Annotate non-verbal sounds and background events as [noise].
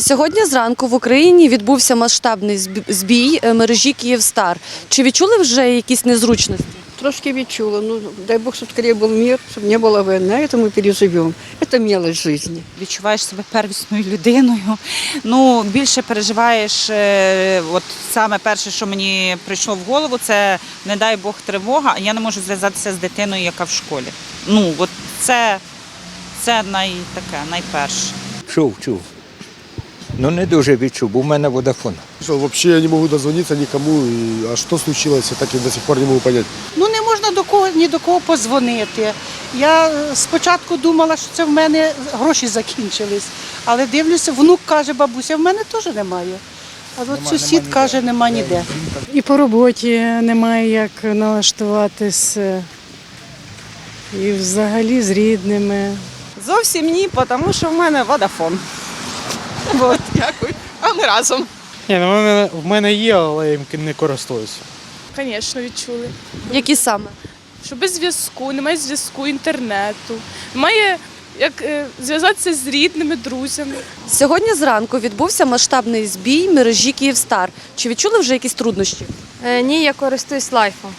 Сьогодні зранку в Україні відбувся масштабний збій е, мережі Київстар. Чи відчули вже якісь незручності? Трошки відчула. Ну, дай Бог, щоб скорее був мир, щоб не було війни, это ми переживемо. Це мелочь жизни. відчуваєш себе первісною людиною. Ну більше переживаєш. е, От саме перше, що мені прийшло в голову, це не дай Бог тривога, а я не можу зв'язатися з дитиною, яка в школі. Ну от це, це най, таке, найперше. Чув, чув. Ну не дуже відчув, бо в мене водафон. Что, вообще я не могу дозвониться никому. И, а что случилось, я так и до сих пор не могу понять. Ну не можна до кого ні до кого позвонити. Я е, спочатку думала, що це в мене гроші закінчились, але дивлюся, внук каже, бабуся, в мене теж немає. А от сусід каже, нема ніде. І по роботі немає як налаштуватись. І взагалі з рідними. Зовсім ні, тому що в мене водафон. [laughs] От, дякую. А ми разом. Ні, ну в мене, в мене є, але я їм не користуюся. Звісно, відчули. Які саме? Що без зв'язку, немає зв'язку, інтернету, немає як е, зв'язатися з рідними, друзями. Сьогодні зранку відбувся масштабний збій мережі Київстар. Чи відчули вже якісь труднощі? Ні, я користуюсь лайфом.